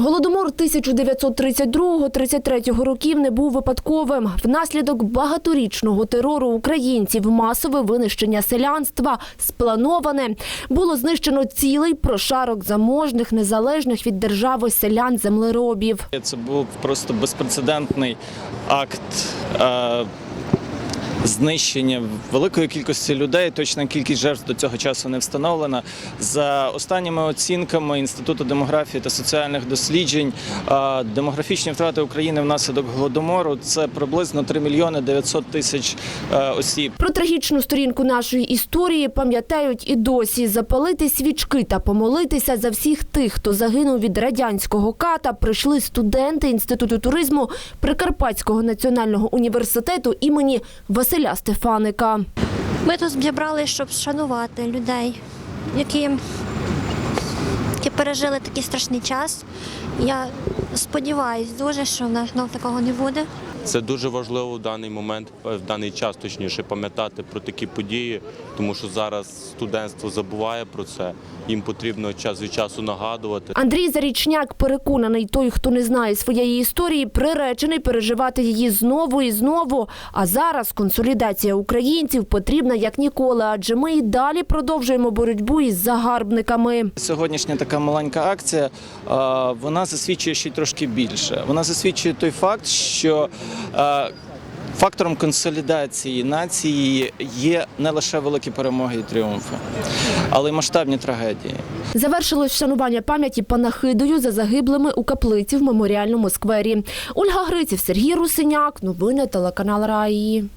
Голодомор 1932-33 років не був випадковим. Внаслідок багаторічного терору українців масове винищення селянства сплановане. Було знищено цілий прошарок заможних, незалежних від держави селян землеробів. Це був просто безпрецедентний акт е, знищення великої кількості людей. Точна кількість жертв до цього часу не встановлена. За останніми оцінками Інституту демографії та соціальних досліджень, демографічні втрати України внаслідок голодомору це приблизно 3 мільйони 900 тисяч е, осіб. Про трагічну сторінку нашої історії пам'ятають і досі. Запалити свічки та помолитися за всіх тих, хто загинув від радянського ката, прийшли студенти Інституту туризму Прикарпатського національного університету імені Василя Стефаника. Ми тут зібрали, щоб шанувати людей, які, які пережили такий страшний час. Я сподіваюся дуже, що в нас знов такого не буде. Це дуже важливо в даний момент, е, в даний час точніше, пам'ятати про такі події, тому що зараз студентство забуває про це. Їм потрібно час від часу нагадувати. Андрій Зарічняк переконаний, той, хто не знає своєї історії, приречений переживати її знову і знову. А зараз консолідація українців потрібна як ніколи, адже ми і далі продовжуємо боротьбу із загарбниками. Сьогоднішня така маленька акція, вона засвідчує ще й трошки більше. Вона засвідчує той факт, що фактором консолідації нації є не лише великі перемоги і тріумфи, але й масштабні трагедії. Завершилось вшанування пам'яті панахидою за загиблими у каплиці в меморіальному сквері. Ольга Гриців, Сергій Русиняк. Новини телеканал Раї.